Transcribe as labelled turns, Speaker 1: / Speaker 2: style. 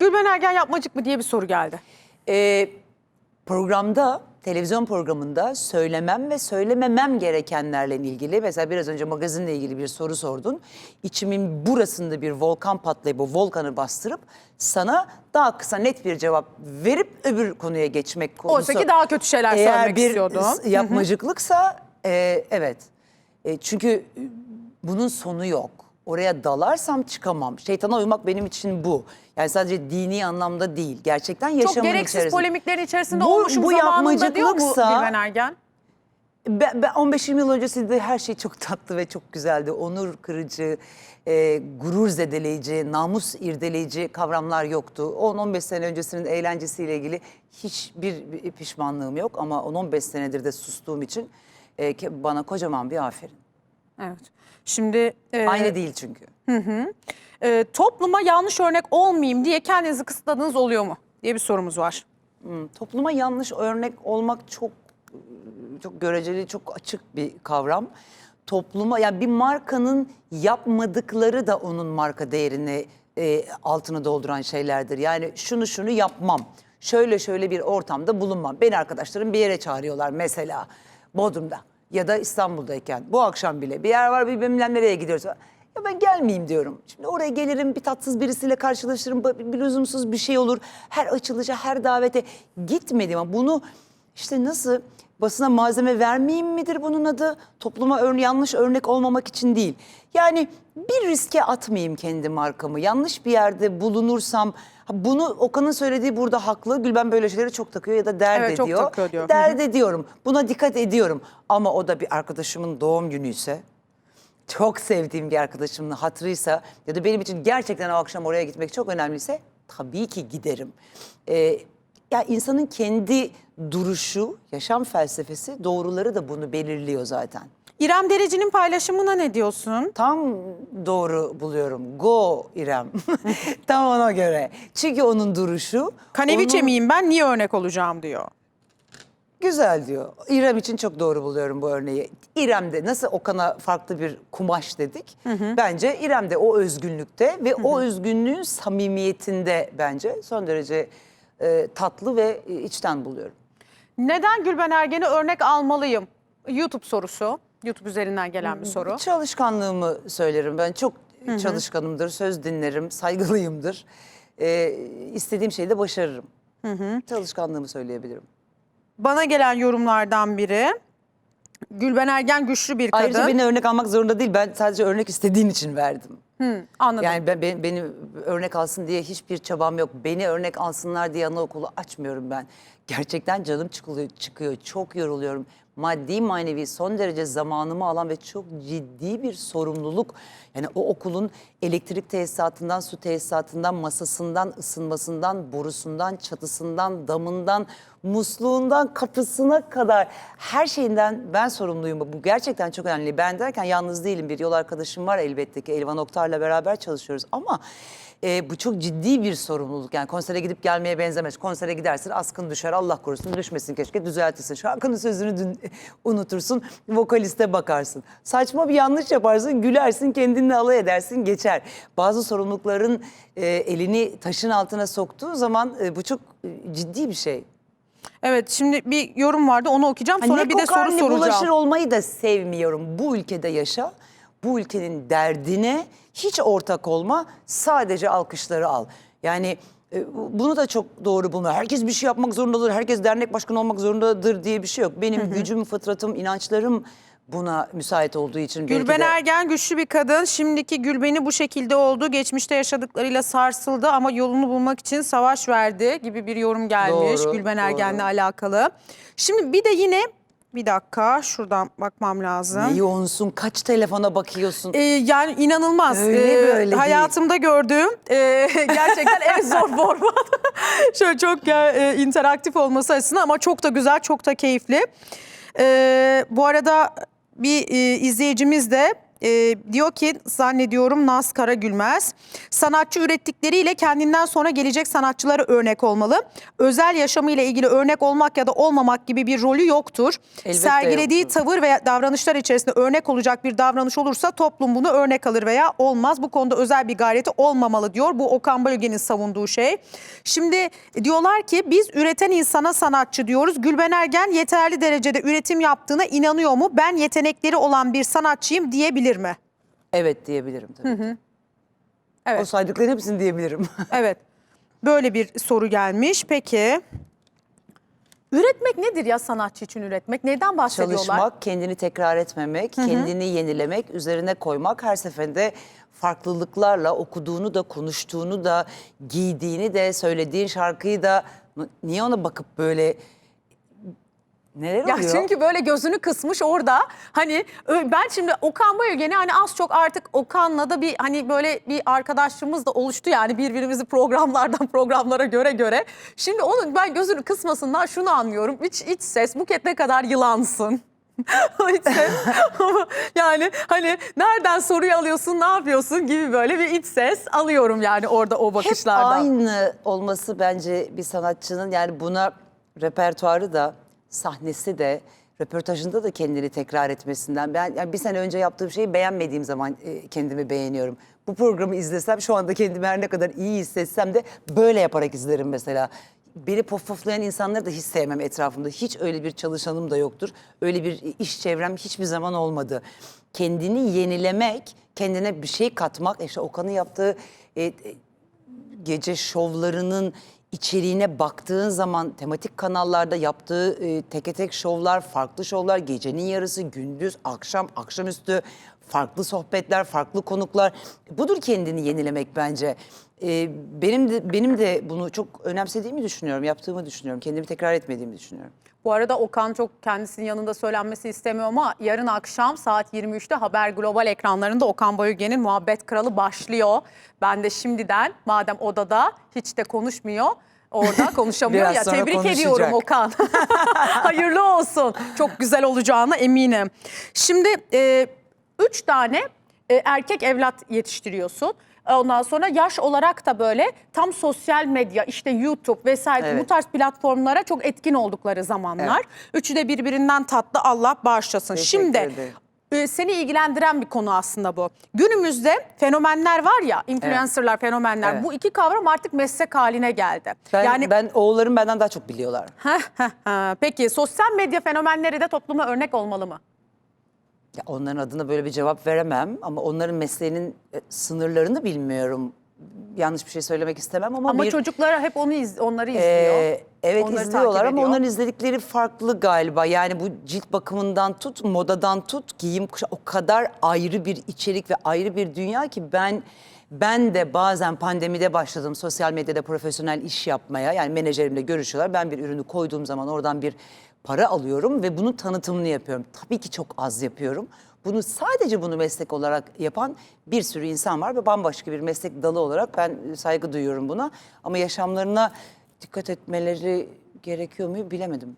Speaker 1: Gülben Ergen yapmacık mı diye bir soru geldi.
Speaker 2: Ee, programda, televizyon programında söylemem ve söylememem gerekenlerle ilgili, mesela biraz önce magazinle ilgili bir soru sordun. İçimin burasında bir volkan patlayıp o volkanı bastırıp sana daha kısa net bir cevap verip öbür konuya geçmek konusu.
Speaker 1: Oysa ki daha kötü şeyler
Speaker 2: Eğer
Speaker 1: söylemek
Speaker 2: bir
Speaker 1: istiyordum.
Speaker 2: yapmacıklıksa e, evet. E, çünkü bunun sonu yok. Oraya dalarsam çıkamam. Şeytana uymak benim için bu. Yani sadece dini anlamda değil. Gerçekten yaşamın
Speaker 1: Çok gereksiz
Speaker 2: içerisinde.
Speaker 1: polemiklerin içerisinde
Speaker 2: Bu-
Speaker 1: olmuşum
Speaker 2: bu
Speaker 1: zamanında diyor mu Gülben Ergen?
Speaker 2: Ben, ben 15-20 yıl öncesinde her şey çok tatlı ve çok güzeldi. Onur kırıcı, e, gurur zedeleyici, namus irdeleyici kavramlar yoktu. 10-15 sene öncesinin eğlencesiyle ilgili hiçbir bir pişmanlığım yok. Ama 10-15 senedir de sustuğum için e, bana kocaman bir aferin.
Speaker 1: Evet. Şimdi e,
Speaker 2: Aynı değil çünkü.
Speaker 1: e, topluma yanlış örnek olmayayım diye kendinizi kısıtladığınız oluyor mu diye bir sorumuz var.
Speaker 2: Hmm, Topluma yanlış örnek olmak çok çok göreceli, çok açık bir kavram. Topluma yani bir markanın yapmadıkları da onun marka değerini e, altını dolduran şeylerdir. Yani şunu şunu yapmam. Şöyle şöyle bir ortamda bulunmam. Beni arkadaşlarım bir yere çağırıyorlar mesela Bodrum'da ya da İstanbul'dayken. Bu akşam bile bir yer var bilmem nereye gidiyoruz. Ya ben gelmeyeyim diyorum. Şimdi oraya gelirim bir tatsız birisiyle karşılaşırım. Bir lüzumsuz bir şey olur. Her açılışa, her davete gitmedim ama bunu işte nasıl basına malzeme vermeyeyim midir bunun adı? Topluma örne yanlış örnek olmamak için değil. Yani bir riske atmayayım kendi markamı. Yanlış bir yerde bulunursam bunu Okan'ın söylediği burada haklı. Gülben böyle şeyleri çok takıyor ya da dert
Speaker 1: Evet, çok
Speaker 2: ediyor.
Speaker 1: takıyor diyor.
Speaker 2: Dert ediyorum. Buna dikkat ediyorum. Ama o da bir arkadaşımın doğum günü ise çok sevdiğim bir hatırıysa hatırıysa ya da benim için gerçekten o akşam oraya gitmek çok önemliyse tabii ki giderim. Ee, ya insanın kendi duruşu, yaşam felsefesi doğruları da bunu belirliyor zaten.
Speaker 1: İrem Derici'nin paylaşımına ne diyorsun?
Speaker 2: Tam doğru buluyorum. Go İrem. Tam ona göre. Çünkü onun duruşu...
Speaker 1: Kaneviçe
Speaker 2: onun-
Speaker 1: miyim ben niye örnek olacağım diyor.
Speaker 2: Güzel diyor. İrem için çok doğru buluyorum bu örneği. İrem'de nasıl Okan'a farklı bir kumaş dedik. Bence İrem'de o özgünlükte ve o özgünlüğün samimiyetinde bence son derece e, tatlı ve e, içten buluyorum.
Speaker 1: Neden Gülben Ergen'e örnek almalıyım? YouTube sorusu. YouTube üzerinden gelen bir soru.
Speaker 2: Çalışkanlığımı söylerim. Ben çok çalışkanımdır, söz dinlerim, saygılıyımdır. E, istediğim şeyi de başarırım. Çalışkanlığımı söyleyebilirim.
Speaker 1: Bana gelen yorumlardan biri. Gülben Ergen güçlü bir kadın.
Speaker 2: Ayrıca beni örnek almak zorunda değil. Ben sadece örnek istediğin için verdim.
Speaker 1: Hı, anladım.
Speaker 2: Yani ben, ben- beni örnek alsın diye hiçbir çabam yok. Beni örnek alsınlar diye anaokulu açmıyorum ben. Gerçekten canım çıkılıyor, çıkıyor. Çok yoruluyorum. Maddi manevi son derece zamanımı alan ve çok ciddi bir sorumluluk. Yani o okulun elektrik tesisatından, su tesisatından, masasından, ısınmasından, borusundan, çatısından, damından, musluğundan, kapısına kadar her şeyinden ben sorumluyum. Bu gerçekten çok önemli. Ben derken yalnız değilim. Bir yol arkadaşım var elbette ki. Elvan Oktar'la beraber çalışıyoruz ama e, bu çok ciddi bir sorumluluk. Yani konsere gidip gelmeye benzemez. Konsere gidersin askın düşer Allah korusun düşmesin keşke düzeltirsin. Şarkının sözünü dün, unutursun vokaliste bakarsın. Saçma bir yanlış yaparsın gülersin kendinle alay edersin geçer. Bazı sorumlulukların e, elini taşın altına soktuğu zaman e, bu çok e, ciddi bir şey.
Speaker 1: Evet şimdi bir yorum vardı onu okuyacağım. Sonra
Speaker 2: ne
Speaker 1: bir de
Speaker 2: kokar,
Speaker 1: soru
Speaker 2: ne
Speaker 1: soracağım.
Speaker 2: bulaşır olmayı da sevmiyorum. Bu ülkede yaşa, bu ülkenin derdine hiç ortak olma, sadece alkışları al. Yani e, bunu da çok doğru bulma. Herkes bir şey yapmak zorundadır, herkes dernek başkanı olmak zorundadır diye bir şey yok. Benim gücüm, fıtratım, inançlarım buna müsait olduğu için belki
Speaker 1: Gülben
Speaker 2: de...
Speaker 1: Ergen güçlü bir kadın. Şimdiki Gülben'i bu şekilde oldu. Geçmişte yaşadıklarıyla sarsıldı ama yolunu bulmak için savaş verdi gibi bir yorum gelmiş
Speaker 2: Doğru,
Speaker 1: Gülben
Speaker 2: doğru.
Speaker 1: Ergen'le alakalı. Şimdi bir de yine bir dakika şuradan bakmam lazım.
Speaker 2: Ne yoğunsun, kaç telefona bakıyorsun?
Speaker 1: Ee, yani inanılmaz.
Speaker 2: Öyle
Speaker 1: Ee,
Speaker 2: böyle değil.
Speaker 1: Hayatımda gördüğüm e, gerçekten en zor format. Şöyle çok e, interaktif olması açısından ama çok da güzel, çok da keyifli. Ee, bu arada bir e, izleyicimiz de e, diyor ki zannediyorum Naz Karagülmez. Sanatçı ürettikleriyle kendinden sonra gelecek sanatçılara örnek olmalı. Özel yaşamıyla ilgili örnek olmak ya da olmamak gibi bir rolü yoktur.
Speaker 2: Elbette
Speaker 1: Sergilediği
Speaker 2: yoktur.
Speaker 1: tavır veya davranışlar içerisinde örnek olacak bir davranış olursa toplum bunu örnek alır veya olmaz. Bu konuda özel bir gayreti olmamalı diyor. Bu Okan Bölge'nin savunduğu şey. Şimdi diyorlar ki biz üreten insana sanatçı diyoruz. Gülben Ergen yeterli derecede üretim yaptığına inanıyor mu? Ben yetenekleri olan bir sanatçıyım diyebilir mi?
Speaker 2: Evet diyebilirim tabii.
Speaker 1: Evet.
Speaker 2: O saydıkların hepsini diyebilirim.
Speaker 1: Evet. Böyle bir soru gelmiş. Peki. Üretmek nedir ya sanatçı için üretmek? Neden bahsediyorlar?
Speaker 2: Çalışmak, kendini tekrar etmemek, kendini yenilemek, üzerine koymak her seferinde farklılıklarla okuduğunu da, konuştuğunu da, giydiğini de, söylediğin şarkıyı da niye ona bakıp böyle neler
Speaker 1: Ya
Speaker 2: oluyor?
Speaker 1: çünkü böyle gözünü kısmış orada. Hani ben şimdi Okan Bayülgen'i hani az çok artık Okan'la da bir hani böyle bir arkadaşlığımız da oluştu yani birbirimizi programlardan programlara göre göre. Şimdi onun ben gözünü kısmasından şunu anlıyorum. İç, iç ses Buket ne kadar yılansın. O iç ses. Ama yani hani nereden soruyu alıyorsun ne yapıyorsun gibi böyle bir iç ses alıyorum yani orada o
Speaker 2: Hep
Speaker 1: bakışlardan.
Speaker 2: aynı olması bence bir sanatçının yani buna repertuarı da sahnesi de röportajında da kendini tekrar etmesinden. Ben yani bir sene önce yaptığım şeyi beğenmediğim zaman e, kendimi beğeniyorum. Bu programı izlesem şu anda kendimi her ne kadar iyi hissetsem de böyle yaparak izlerim mesela. Beni pofoflayan insanları da hiç sevmem etrafımda. Hiç öyle bir çalışanım da yoktur. Öyle bir iş çevrem hiçbir zaman olmadı. Kendini yenilemek, kendine bir şey katmak. işte Okan'ın yaptığı e, e, gece şovlarının içeriğine baktığın zaman tematik kanallarda yaptığı e, teke tek şovlar, farklı şovlar, gecenin yarısı, gündüz, akşam, akşamüstü farklı sohbetler, farklı konuklar. Budur kendini yenilemek bence. E, benim de benim de bunu çok önemsediğimi düşünüyorum, yaptığımı düşünüyorum. Kendimi tekrar etmediğimi düşünüyorum.
Speaker 1: Bu arada Okan çok kendisinin yanında söylenmesi istemiyor ama yarın akşam saat 23'te Haber Global ekranlarında Okan Bayülgen'in Muhabbet Kralı başlıyor. Ben de şimdiden madem odada hiç de konuşmuyor orada konuşamıyor
Speaker 2: Biraz
Speaker 1: ya
Speaker 2: sonra
Speaker 1: tebrik
Speaker 2: konuşacak.
Speaker 1: ediyorum Okan. Hayırlı olsun. Çok güzel olacağına eminim. Şimdi e, üç tane e, erkek evlat yetiştiriyorsun. Ondan sonra yaş olarak da böyle tam sosyal medya işte YouTube vesaire
Speaker 2: Evet.
Speaker 1: bu tarz platformlara çok etkin oldukları zamanlar. Üçü de birbirinden tatlı Allah bağışlasın.
Speaker 2: Teşekkür
Speaker 1: Şimdi
Speaker 2: ederim.
Speaker 1: e, seni ilgilendiren bir konu aslında bu. Günümüzde fenomenler var ya, influencerlar, fenomenler.
Speaker 2: Evet.
Speaker 1: Bu iki kavram artık meslek haline geldi.
Speaker 2: Ben,
Speaker 1: yani
Speaker 2: ben oğullarım benden daha çok biliyorlar.
Speaker 1: Heh, heh, heh. Peki sosyal medya fenomenleri de topluma örnek olmalı mı?
Speaker 2: Ya onların adına böyle bir cevap veremem ama onların mesleğinin e, sınırlarını bilmiyorum. Yanlış bir şey söylemek istemem ama,
Speaker 1: Ama
Speaker 2: bir
Speaker 1: çocuklar hep onu iz, onları izliyor.
Speaker 2: Ee, evet
Speaker 1: Onları
Speaker 2: izliyorlar
Speaker 1: takip
Speaker 2: ama
Speaker 1: ediyor.
Speaker 2: onların izledikleri farklı galiba. Yani bu cilt bakımından tut, modadan tut, giyim kuşa o kadar ayrı bir içerik ve ayrı bir dünya ki ben ben de bazen pandemide başladım sosyal medyada profesyonel iş yapmaya. Yani menajerimle görüşüyorlar. Ben bir ürünü koyduğum zaman oradan bir para alıyorum ve bunun tanıtımını yapıyorum. Tabii ki çok az yapıyorum. Bunu sadece bunu meslek olarak yapan bir sürü insan var ve bambaşka bir meslek dalı olarak ben saygı duyuyorum buna. Ama yaşamlarına dikkat etmeleri gerekiyor mu bilemedim.